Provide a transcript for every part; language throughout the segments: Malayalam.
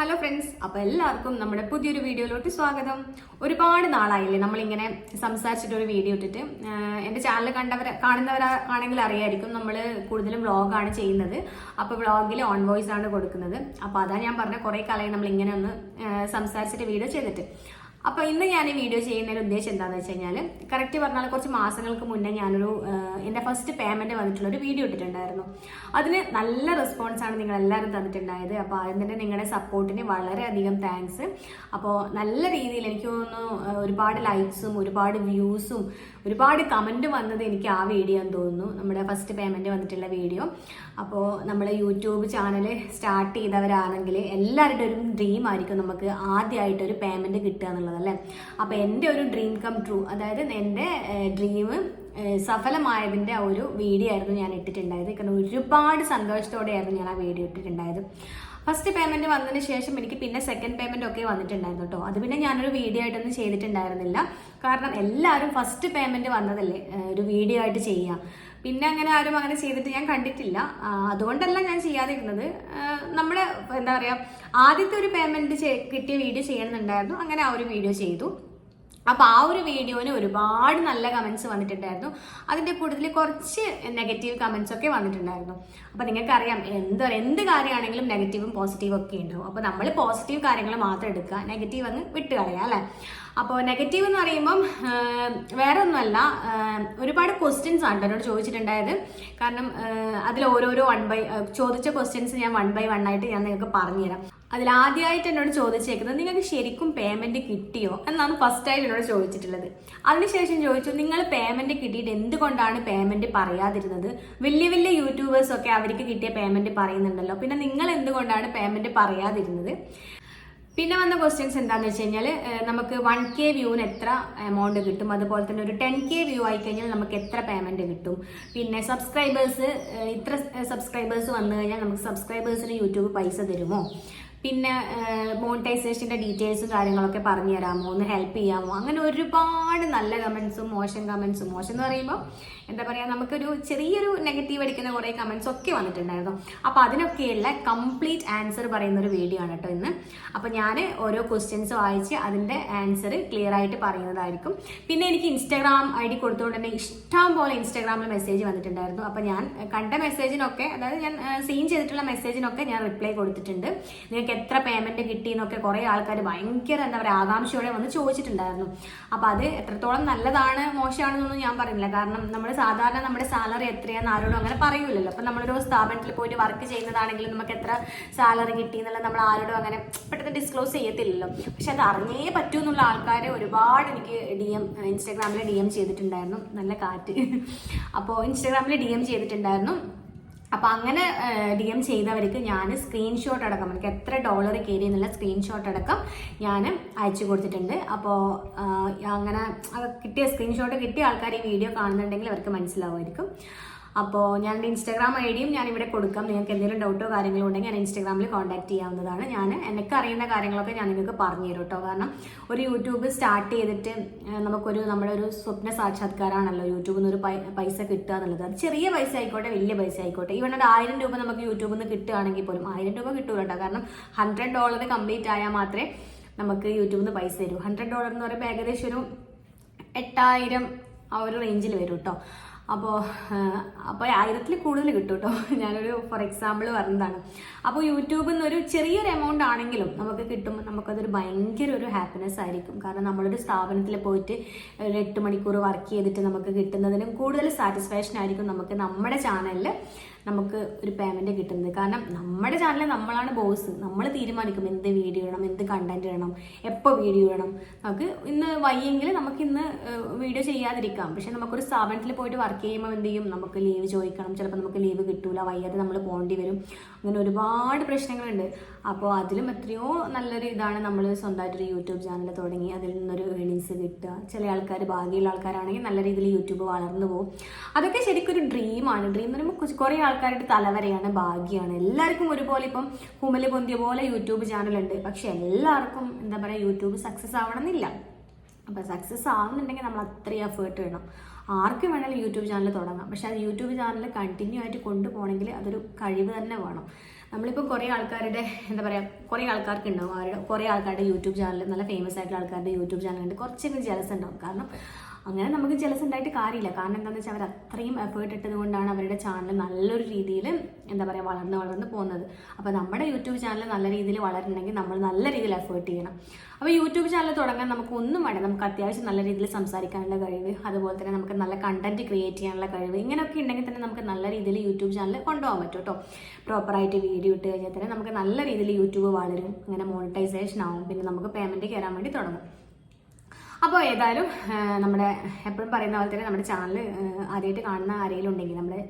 ഹലോ ഫ്രണ്ട്സ് അപ്പോൾ എല്ലാവർക്കും നമ്മുടെ പുതിയൊരു വീഡിയോയിലോട്ട് സ്വാഗതം. ഒരുപാട് നാളായില്ലേ നമ്മളിങ്ങനെ സംസാരിച്ചിട്ട് ഒരു വീഡിയോ ഇട്ടിട്ട്. എന്റെ ചാനൽ കണ്ടവർ കാണുന്നവരാണെങ്കിൽ അറിയായിരിക്കും നമ്മൾ കൂടുതലും വ്ളോഗാണ് ചെയ്യുന്നത്. അപ്പോൾ വ്ളോഗിൽ ഓൺ വോയിസ് ആണ് കൊടുക്കുന്നത്. അപ്പോൾ അതാണ് ഞാൻ പറഞ്ഞ കുറേ കാലമായി നമ്മൾ ഇങ്ങനെ ഒന്ന് സംസാരിച്ചിട്ട് വീഡിയോ ചെയ്തിട്ട്. അപ്പോൾ ഇന്ന് ഞാൻ ഈ വീഡിയോ ചെയ്യുന്നതിന്റെ ഉദ്ദേശം എന്താണെന്ന് വെച്ച് കഴിഞ്ഞാൽ കറക്റ്റ് പറഞ്ഞാൽ കുറച്ച് മാസങ്ങൾക്ക് മുന്നേ ഞാനൊരു എന്റെ ഫസ്റ്റ് പേയ്മെന്റ് വന്നിട്ടുള്ള ഒരു വീഡിയോ ഇട്ടിട്ടുണ്ടായിരുന്നു. അതിന് നല്ല റെസ്പോൺസ് ആണ് നിങ്ങൾ എല്ലാവരും തന്നിട്ടുണ്ടായത്. അപ്പോൾ ആദ്യം തന്നെ നിങ്ങളുടെ സപ്പോർട്ടിന് വളരെയധികം താങ്ക്സ് അപ്പോൾ നല്ല രീതിയിൽ എനിക്ക് തോന്നുന്നു ഒരുപാട് ലൈക്സും ഒരുപാട് വ്യൂസും ഒരുപാട് കമന്റ് വന്നത് എനിക്ക് ആ വീഡിയോ എന്ന് തോന്നുന്നു. നമ്മുടെ ഫസ്റ്റ് പേയ്മെന്റ് വന്നിട്ടുള്ള വീഡിയോ അപ്പോൾ നമ്മൾ യൂട്യൂബ് ചാനൽ സ്റ്റാർട്ട് ചെയ്തവരാണെങ്കിൽ എല്ലാവരുടെ ഒരു ഡ്രീം ആയിരിക്കും നമുക്ക് ആദ്യമായിട്ട് ഒരു പേയ്മെന്റ് കിട്ടുക എന്നുള്ളത്. അല്ലേ? അപ്പോൾ എന്റെ ഒരു ഡ്രീം കം ട്രൂ അതായത് എന്റെ ഡ്രീം സഫലമായതിന്റെ ആ ഒരു വീഡിയോ ആയിരുന്നു ഞാൻ ഇട്ടിട്ടുണ്ടായത്. കാരണം ഒരുപാട് സന്തോഷത്തോടെയായിരുന്നു ഞാൻ ആ വീഡിയോ ഇട്ടിട്ടുണ്ടായത്. ഫസ്റ്റ് പേയ്മെന്റ് വന്നതിന് ശേഷം എനിക്ക് പിന്നെ സെക്കൻഡ് പേയ്മെന്റ് ഒക്കെ വന്നിട്ടുണ്ടായിരുന്നു കേട്ടോ. അത് പിന്നെ ഞാനൊരു വീഡിയോ ആയിട്ടൊന്നും ചെയ്തിട്ടുണ്ടായിരുന്നില്ല. കാരണം എല്ലാവരും ഫസ്റ്റ് പേയ്മെന്റ് വന്നതല്ലേ ഒരു വീഡിയോ ആയിട്ട് ചെയ്യാം. പിന്നെ അങ്ങനെ ആരും അങ്ങനെ ചെയ്തിട്ട് ഞാൻ കണ്ടിട്ടില്ല. അതുകൊണ്ടല്ല ഞാൻ ചെയ്യാതിരുന്നത്. നമ്മുടെ എന്താ പറയുക ആദ്യത്തെ ഒരു പേയ്മെന്റ് കിട്ടിയ വീഡിയോ ചെയ്യണമെന്നുണ്ടായിരുന്നു. അങ്ങനെ ആ ഒരു വീഡിയോ ചെയ്തു. അപ്പോൾ ആ ഒരു വീഡിയോന് ഒരുപാട് നല്ല കമൻസ് വന്നിട്ടുണ്ടായിരുന്നു. അതിന്റെ കൂടുതൽ കുറച്ച് നെഗറ്റീവ് കമൻസ് ഒക്കെ വന്നിട്ടുണ്ടായിരുന്നു. അപ്പോൾ നിങ്ങൾക്കറിയാം എന്തോ എന്ത് കാര്യമാണെങ്കിലും നെഗറ്റീവും പോസിറ്റീവും ഒക്കെ ഉണ്ടാവും. അപ്പോൾ നമ്മൾ പോസിറ്റീവ് കാര്യങ്ങൾ മാത്രം എടുക്കുക നെഗറ്റീവ് അങ്ങ് വിട്ട് കളയാം അല്ലെ? അപ്പോൾ നെഗറ്റീവ് എന്ന് പറയുമ്പം വേറെ ഒന്നുമല്ല ഒരുപാട് ക്വസ്റ്റ്യൻസ് ആണ് എന്നോട് ചോദിച്ചിട്ടുണ്ടായത്. കാരണം അതിൽ ഓരോരോ വൺ ബൈ ചോദിച്ച ക്വസ്റ്റ്യൻസ് ഞാൻ വൺ ബൈ വൺ ആയിട്ട് ഞാൻ നിങ്ങൾക്ക് പറഞ്ഞുതരാം. അതിൽ ആദ്യമായിട്ട് എന്നോട് ചോദിച്ചേക്കുന്നത് നിങ്ങൾക്ക് ശരിക്കും പേയ്മെന്റ് കിട്ടിയോ? എന്നാണ് ഫസ്റ്റ് ആയിട്ട് എന്നോട് ചോദിച്ചിട്ടുള്ളത്. അതിനുശേഷം ചോദിച്ചു നിങ്ങൾ പേയ്മെന്റ് കിട്ടിയിട്ട് എന്തുകൊണ്ടാണ് പേയ്മെന്റ് പറയാതിരുന്നത്? വലിയ വലിയ യൂട്യൂബേഴ്സ് ഒക്കെ അവർക്ക് കിട്ടിയ പേയ്മെന്റ് പറയുന്നുണ്ടല്ലോ. പിന്നെ നിങ്ങൾ എന്തുകൊണ്ടാണ് പേയ്മെന്റ് പറയാതിരുന്നത്? പിന്നെ വന്ന ക്വസ്റ്റ്യൻസ് എന്താന്ന് വെച്ച് കഴിഞ്ഞാൽ നമുക്ക് വൺ കെ വ്യൂവിന് എത്ര എമൗണ്ട് കിട്ടും? അതുപോലെ തന്നെ ഒരു ടെൻ കെ വ്യൂ ആയി കഴിഞ്ഞാൽ നമുക്ക് എത്ര പേയ്മെന്റ് കിട്ടും? പിന്നെ സബ്സ്ക്രൈബേഴ്സ് ഇത്ര സബ്സ്ക്രൈബേഴ്സ് വന്നു കഴിഞ്ഞാൽ നമുക്ക് സബ്സ്ക്രൈബേഴ്സിന് യൂട്യൂബ് പൈസ തരുമോ? പിന്നെ മോണിറ്റൈസേഷന്റെ ഡീറ്റെയിൽസും കാര്യങ്ങളൊക്കെ പറഞ്ഞു തരാമോ? ഒന്ന് ഹെൽപ്പ് ചെയ്യാമോ? അങ്ങനെ ഒരുപാട് നല്ല കമൻസും മോശം കമൻസും മോശം എന്ന് പറയുമ്പോൾ എന്താ പറയാ നമുക്കൊരു ചെറിയൊരു നെഗറ്റീവ് അടിക്കുന്ന കുറേ കമന്റ്സ് ഒക്കെ വന്നിട്ടുണ്ടായിരുന്നു. അപ്പൊ അതിനൊക്കെയുള്ള കംപ്ലീറ്റ് ആൻസർ പറയുന്ന ഒരു വീഡിയോ ആണ് കേട്ടോ ഇന്ന്. അപ്പൊ ഞാൻ ഓരോ ക്വസ്റ്റ്യൻസ് വായിച്ച് അതിന്റെ ആൻസർ ക്ലിയർ ആയിട്ട് പറയുന്നതായിരിക്കും. പിന്നെ എനിക്ക് ഇൻസ്റ്റാഗ്രാം ഐ ഡി കൊടുത്തുകൊണ്ട് തന്നെ ഇഷ്ടം പോലെ ഇൻസ്റ്റാഗ്രാമിൽ മെസ്സേജ് വന്നിട്ടുണ്ടായിരുന്നു. അപ്പൊ ഞാൻ കണ്ട മെസ്സേജിനൊക്കെ അതായത് ഞാൻ സീൻ ചെയ്തിട്ടുള്ള മെസ്സേജിനൊക്കെ ഞാൻ റിപ്ലൈ കൊടുത്തിട്ടുണ്ട്. നിങ്ങൾക്ക് എത്ര പേയ്മെന്റ് കിട്ടി എന്നൊക്കെ കുറേ ആൾക്കാർ ഭയങ്കര എന്താ പറയുക ആകാംക്ഷയോടെ വന്ന് ചോദിച്ചിട്ടുണ്ടായിരുന്നു. അപ്പൊ അത് എത്രത്തോളം നല്ലതാണ് മോശമാണെന്നൊന്നും ഞാൻ പറയുന്നില്ല കാരണം നമ്മൾ സാധാരണ നമ്മുടെ സാലറി എത്രയാണെന്ന് ആരോടും അങ്ങനെ പറയൂലല്ലോ. അപ്പം നമ്മളൊരു സ്ഥാപനത്തിൽ പോയിട്ട് വർക്ക് ചെയ്യുന്നതാണെങ്കിലും നമുക്ക് എത്ര സാലറി കിട്ടി എന്നുള്ളത് നമ്മൾ ആരോടും അങ്ങനെ പെട്ടെന്ന് ഡിസ്ക്ലോസ് ചെയ്യത്തില്ലല്ലോ. പക്ഷെ അത് അറിഞ്ഞേ പറ്റൂ എന്നുള്ള ആൾക്കാർ ഒരുപാട് എനിക്ക് ഡി എം ഇൻസ്റ്റാഗ്രാമിൽ ഡി എം ചെയ്തിട്ടുണ്ടായിരുന്നു. നല്ല കാറ്റ്. അപ്പോൾ ഇൻസ്റ്റാഗ്രാമിൽ ഡി എം ചെയ്തിട്ടുണ്ടായിരുന്നു. അപ്പൊ അങ്ങനെ ഡി എം ചെയ്തവർക്ക് ഞാൻ സ്ക്രീൻഷോട്ട് അടക്കം എനിക്ക് എത്ര ഡോളർ കയറി എന്നുള്ള സ്ക്രീൻഷോട്ട് അടക്കം ഞാൻ അയച്ചു കൊടുത്തിട്ടുണ്ട്. അപ്പോൾ അങ്ങനെ കിട്ടിയ സ്ക്രീൻഷോട്ട് കിട്ടിയ ആൾക്കാർ ഈ വീഡിയോ കാണുന്നുണ്ടെങ്കിൽ അവർക്ക് മനസ്സിലാവുമായിരിക്കും. അപ്പോൾ ഞാൻ ഇൻസ്റ്റാഗ്രാം ഐ ഡിയും ഞാൻ ഇവിടെ കൊടുക്കാം. നിങ്ങൾക്ക് എന്തെങ്കിലും ഡൗട്ടോ കാര്യങ്ങളോ ഉണ്ടെങ്കിൽ ഞാൻ ഇൻസ്റ്റാഗ്രാമിൽ കോൺടാക്ട് ചെയ്യാവുന്നതാണ്. ഞാൻ എനിക്ക് അറിയുന്ന കാര്യങ്ങളൊക്കെ ഞാൻ നിങ്ങൾക്ക് പറഞ്ഞു തരും കേട്ടോ കാരണം ഒരു യൂട്യൂബ് സ്റ്റാർട്ട് ചെയ്തിട്ട് നമുക്കൊരു നമ്മുടെ ഒരു സ്വപ്ന സാക്ഷാത്കാരമാണല്ലോ യൂട്യൂബിൽ നിന്ന് ഒരു പൈസ കിട്ടുക എന്നുള്ളത്. അത് ചെറിയ പൈസ ആയിക്കോട്ടെ വലിയ പൈസ ആയിക്കോട്ടെ. ഈവൺ ഒരു ആയിരം രൂപ നമുക്ക് യൂട്യൂബിൽ നിന്ന് കിട്ടുകയാണെങ്കിൽ പോലും ആയിരം രൂപ കിട്ടൂല കേട്ടോ കാരണം ഹൺഡ്രഡ് ഡോളർ കംപ്ലീറ്റ് ആയാൽ മാത്രമേ നമുക്ക് യൂട്യൂബിൽ നിന്ന് പൈസ തരൂ. ഹൺഡ്രഡ് ഡോളർ എന്ന് പറയുമ്പോൾ ഏകദേശം ഒരു എട്ടായിരം ആ ഒരു റേഞ്ചിൽ വരും കേട്ടോ അപ്പോൾ അപ്പോൾ ആയിരത്തിൽ കൂടുതൽ കിട്ടും കേട്ടോ ഞാനൊരു ഫോർ എക്സാമ്പിൾ പറഞ്ഞതാണ്. അപ്പോൾ യൂട്യൂബിൽ നിന്ന് ഒരു ചെറിയൊരു എമൗണ്ട് ആണെങ്കിലും നമുക്ക് കിട്ടുമ്പോൾ നമുക്കതൊരു ഭയങ്കര ഒരു ഹാപ്പിനെസ് ആയിരിക്കും. കാരണം നമ്മളൊരു സ്ഥാപനത്തിൽ പോയിട്ട് ഒരു എട്ട് മണിക്കൂർ വർക്ക് ചെയ്തിട്ട് നമുക്ക് കിട്ടുന്നതിനും കൂടുതൽ സാറ്റിസ്ഫാക്ഷൻ ആയിരിക്കും നമുക്ക് നമ്മുടെ ചാനലിൽ നമുക്ക് ഒരു പേയ്മെന്റ് കിട്ടുന്നത്. കാരണം നമ്മുടെ ചാനലിൽ നമ്മളാണ് ബോസ് നമ്മൾ തീരുമാനിക്കും എന്ത് വീഡിയോ ഇടണം എന്ത് കണ്ടന്റ് ഇടണം എപ്പോൾ വീഡിയോ ഇടണം. നമുക്ക് ഇന്ന് വയ്യെങ്കിൽ നമുക്ക് ഇന്ന് വീഡിയോ ചെയ്യാതിരിക്കാം. പക്ഷെ നമുക്കൊരു സ്ഥാപനത്തിൽ പോയിട്ട് വർക്ക് ചെയ്യുമ്പോൾ എന്ത് ചെയ്യും? നമുക്ക് ലീവ് ചോദിക്കണം. ചിലപ്പോൾ നമുക്ക് ലീവ് കിട്ടൂല. വയ്യാതെ നമ്മൾ പോകേണ്ടി വരും. അങ്ങനെ ഒരുപാട് പ്രശ്നങ്ങളുണ്ട്. അപ്പോൾ അതിലും എത്രയോ നല്ലൊരു ഇതാണ് നമ്മൾ സ്വന്തമായിട്ടൊരു യൂട്യൂബ് ചാനൽ തുടങ്ങി. അതിൽ നിന്നൊരു ഏണിങ്സ് കിട്ടുക. ചില ആൾക്കാർ ഭാഗ്യമുള്ള ആൾക്കാരാണെങ്കിൽ നല്ല രീതിയിൽ യൂട്യൂബ് വളർന്നു പോകും. അതൊക്കെ ശരിക്കും ഒരു ഡ്രീമാണ് ഡ്രീം എന്ന് പറയുമ്പോൾ കുറേ ആൾക്കാരുടെ തലവരെയാണ് ഭാഗ്യമാണ് എല്ലാവർക്കും ഒരുപോലെ ഇപ്പം കുമൽ പൊന്തിയ പോലെ യൂട്യൂബ് ചാനലുണ്ട്. പക്ഷെ എല്ലാവർക്കും എന്താ പറയുക യൂട്യൂബ് സക്സസ് ആവണമെന്നില്ല. അപ്പം സക്സസ് ആവുന്നുണ്ടെങ്കിൽ നമ്മൾ അത്രയും എഫേർട്ട് ഇടണം. ആർക്ക് വേണമെങ്കിലും യൂട്യൂബ് ചാനൽ തുടങ്ങാം. പക്ഷെ അത് യൂട്യൂബ് ചാനൽ കണ്ടിന്യൂ ആയിട്ട് കൊണ്ടുപോകണമെങ്കിൽ അതൊരു കഴിവ് തന്നെ വേണം. നമ്മളിപ്പോൾ കുറേ ആൾക്കാരുടെ എന്താ പറയുക കുറേ ആൾക്കാർക്ക് ഉണ്ടാവും. അവരുടെ കുറേ ആൾക്കാരുടെ യൂട്യൂബ് ചാനൽ നല്ല ഫേമസ് ആയിട്ടുള്ള ആൾക്കാരുടെ യൂട്യൂബ് ചാനൽ ഉണ്ട് കുറച്ചെങ്കിലും ജലസ് ഉണ്ടാവും. കാരണം അങ്ങനെ നമുക്ക് ജലസ് ഉണ്ടായിട്ട് കാര്യമില്ല. കാരണം എന്താണെന്ന് വെച്ചാൽ അവർ അത്രയും എഫേർട്ട് ഇട്ടത് കൊണ്ടാണ് അവരുടെ ചാനൽ നല്ലൊരു രീതിയിൽ എന്താ പറയുക വളർന്ന് വളർന്ന് പോകുന്നത്. അപ്പോൾ നമ്മുടെ യൂട്യൂബ് ചാനൽ നല്ല രീതിയിൽ വളരണമെങ്കിൽ നമ്മൾ നല്ല രീതിയിൽ എഫേർട്ട് ചെയ്യണം. അപ്പോൾ യൂട്യൂബ് ചാനൽ തുടങ്ങാൻ നമുക്ക് ഒന്നും വേണ്ട. നമുക്ക് അത്യാവശ്യം നല്ല രീതിയിൽ സംസാരിക്കാനുള്ള കഴിവ് അതുപോലെ തന്നെ നമുക്ക് നല്ല കണ്ടന്റ് ക്രിയേറ്റ് ചെയ്യാനുള്ള കഴിവ് ഇങ്ങനെയൊക്കെ ഉണ്ടെങ്കിൽ തന്നെ നമുക്ക് നല്ല രീതിയിൽ യൂട്യൂബ് ചാനൽ കൊണ്ടുപോകാൻ പറ്റും കേട്ടോ പ്രോപ്പറായിട്ട് വീഡിയോ ഇട്ട് കഴിഞ്ഞാൽ തന്നെ നമുക്ക് നല്ല രീതിയിൽ യൂട്യൂബ് വളരും. അങ്ങനെ മോണിറ്റൈസേഷൻ ആവും. പിന്നെ നമുക്ക് പേയ്മെന്റ് കയറാൻ വേണ്ടി തുടങ്ങും. അപ്പോൾ ഏതായാലും നമ്മുടെ എപ്പോഴും പറയുന്ന പോലെ തന്നെ നമ്മുടെ ചാനൽ ആദ്യമായിട്ട് കാണുന്ന ആരെങ്കിലും ഉണ്ടെങ്കിൽ നമ്മുടെ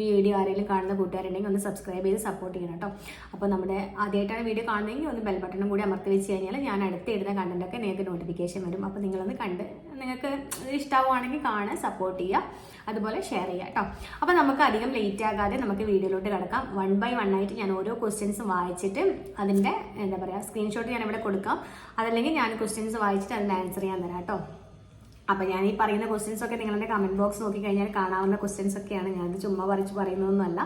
വീഡിയോ ആരെങ്കിലും കാണുന്ന കൂട്ടുകാരുണ്ടെങ്കിൽ ഒന്ന് സബ്സ്ക്രൈബ് ചെയ്ത് സപ്പോർട്ട് ചെയ്യണം കേട്ടോ. അപ്പോൾ നമ്മുടെ ആദ്യമായിട്ടാണ് വീഡിയോ കാണുന്നതെങ്കിൽ ഒന്ന് ബെൽ ബട്ടണും കൂടി അമർത്തി വെച്ച് കഴിഞ്ഞാൽ ഞാൻ അടുത്ത് ഇടുന്ന കണ്ടന്റൊക്കെ നിങ്ങൾക്ക് നോട്ടിഫിക്കേഷൻ വരും. അപ്പോൾ നിങ്ങളൊന്ന് കണ്ട് നിങ്ങൾക്ക് ഇഷ്ടമാവുകയാണെങ്കിൽ കാണാൻ സപ്പോർട്ട് ചെയ്യുക. അതുപോലെ ഷെയർ ചെയ്യുക കേട്ടോ അപ്പോൾ നമുക്ക് അധികം ലേറ്റ് ആകാതെ നമുക്ക് വീഡിയോയിലോട്ട് കിടക്കാം. വൺ ബൈ വൺ ആയിട്ട് ഞാൻ ഓരോ ക്വസ്റ്റ്യൻസും വായിച്ചിട്ട് അതിന്റെ എന്താ പറയുക സ്ക്രീൻഷോട്ട് ഞാൻ ഇവിടെ കൊടുക്കാം. അതല്ലെങ്കിൽ ഞാൻ ക്വസ്റ്റ്യൻസ് വായിച്ചിട്ട് അതിന്റെ ആൻസർ ചെയ്യാൻ തരാം കേട്ടോ അപ്പോൾ ഞാൻ ഈ പറയുന്ന ക്വസ്റ്റ്യൻസ് ഒക്കെ നിങ്ങളുടെ കമന്റ് ബോക്സ് നോക്കി കഴിഞ്ഞാൽ കാണാവുന്ന ക്വസ്റ്റ്യൻസ് ഒക്കെയാണ്. ഞാനത് ചുമ്മാ പറിച്ച് പറയുന്നതൊന്നുമല്ല.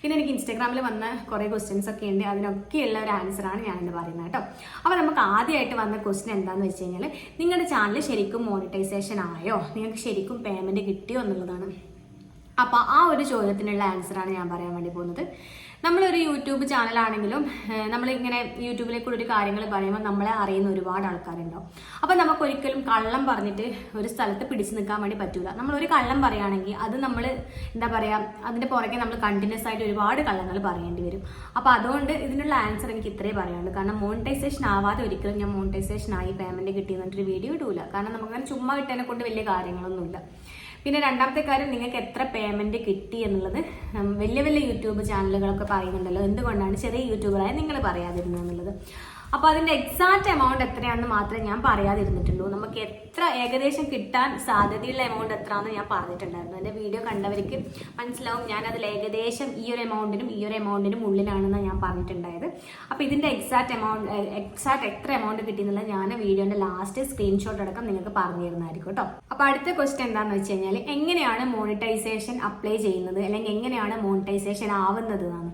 പിന്നെ എനിക്ക് ഇൻസ്റ്റാഗ്രാമിൽ വന്ന കുറേ ക്വസ്റ്റ്യൻസ് ഒക്കെ ഉണ്ട്. അതിനൊക്കെയുള്ള ഒരു ആൻസറാണ് ഞാനിന്ന് പറയുന്നത് കേട്ടോ. അപ്പോൾ നമുക്ക് ആദ്യമായിട്ട് വന്ന ക്വസ്റ്റ്യൻ എന്താണെന്ന് വെച്ച് കഴിഞ്ഞാൽ നിങ്ങളുടെ ചാനൽ ശരിക്കും മോണിറ്റൈസേഷൻ ആയോ? നിങ്ങൾക്ക് ശരിക്കും പേയ്മെന്റ് കിട്ടിയോ എന്നുള്ളതാണ്. അപ്പോൾ ആ ഒരു ചോദ്യത്തിനുള്ള ആൻസറാണ് ഞാൻ പറയാൻ വേണ്ടി പോകുന്നത്. നമ്മളൊരു യൂട്യൂബ് ചാനലാണെങ്കിലും നമ്മളിങ്ങനെ യൂട്യൂബിലെ കൂടി ഒരു കാര്യങ്ങൾ പറയുമ്പോൾ നമ്മളെ അറിയുന്ന ഒരുപാട് ആൾക്കാരുണ്ടാവും. അപ്പം നമുക്ക് ഒരിക്കലും കള്ളം പറഞ്ഞിട്ട് ഒരു സ്ഥലത്ത് പിടിച്ചു നിൽക്കാൻ വേണ്ടി പറ്റൂല. നമ്മൾ ഒരു കള്ളം പറയുകയാണെങ്കിൽ അത് നമ്മൾ എന്താ പറയുക അതിന്റെ പുറകെ നമ്മൾ കണ്ടിന്യൂസ് ആയിട്ട് ഒരുപാട് കള്ളങ്ങൾ പറയേണ്ടി വരും. അപ്പോൾ അതുകൊണ്ട് ഇതിനുള്ള ആൻസർ എനിക്ക് ഇത്രേ പറയാനുള്ളൂ. കാരണം മോണിറ്റൈസേഷൻ ആവാതെ ഒരിക്കലും ഞാൻ മോണിറ്റൈസേഷൻ ആയി പേയ്മെന്റ് കിട്ടിയെന്നിട്ടൊരു വീഡിയോ ഇടൂല. കാരണം നമുക്കങ്ങനെ ചുമ്മാ കിട്ടതിനെ കൊണ്ട് വലിയ കാര്യങ്ങളൊന്നുമില്ല. പിന്നെ രണ്ടാമത്തെ കാര്യം നിങ്ങൾക്ക് എത്ര പേയ്മെന്റ് കിട്ടി എന്നുള്ളത്. വലിയ വലിയ യൂട്യൂബ് ചാനലുകളൊക്കെ പറയുന്നുണ്ടല്ലോ. എന്തുകൊണ്ടാണ് ചെറിയ യൂട്യൂബറായി നിങ്ങൾ പറയാതിരുന്നത് എന്നുള്ളത്. അപ്പോൾ അതിന്റെ എക്സാക്ട് എമൗണ്ട് എത്രയാണെന്ന് മാത്രമേ ഞാൻ പറയാതിരുന്നിട്ടുള്ളൂ. നമുക്ക് എത്ര ഏകദേശം കിട്ടാൻ സാധ്യതയുള്ള എമൗണ്ട് എത്രയാണെന്ന് ഞാൻ പറഞ്ഞിട്ടുണ്ടായിരുന്നു. എന്റെ വീഡിയോ കണ്ടവർക്ക് മനസ്സിലാവും ഞാൻ അതിൽ ഏകദേശം ഈ ഒരു എമൗണ്ടിനും ഈ ഒരു എമൗണ്ടിനും ഉള്ളിലാണെന്ന് ഞാൻ പറഞ്ഞിട്ടുണ്ടായത്. അപ്പോൾ ഇതിന്റെ എക്സാക്ട് എമൗണ്ട് എക്സാക്ട് എത്ര എമൗണ്ട് കിട്ടിയെന്നുള്ള ഞാൻ വീഡിയോന്റെ ലാസ്റ്റ് സ്ക്രീൻഷോട്ട് അടക്കം നിങ്ങൾക്ക് പറഞ്ഞു തരുന്നതായിരിക്കും കേട്ടോ. അപ്പോൾ അടുത്ത ക്വസ്റ്റ്യൻ എന്താണെന്ന് വെച്ച് കഴിഞ്ഞാൽ എങ്ങനെയാണ് മോണിറ്റൈസേഷൻ അപ്ലൈ ചെയ്യുന്നത്? അല്ലെങ്കിൽ എങ്ങനെയാണ് മോണിറ്റൈസേഷൻ ആവുന്നത് എന്നാണ്.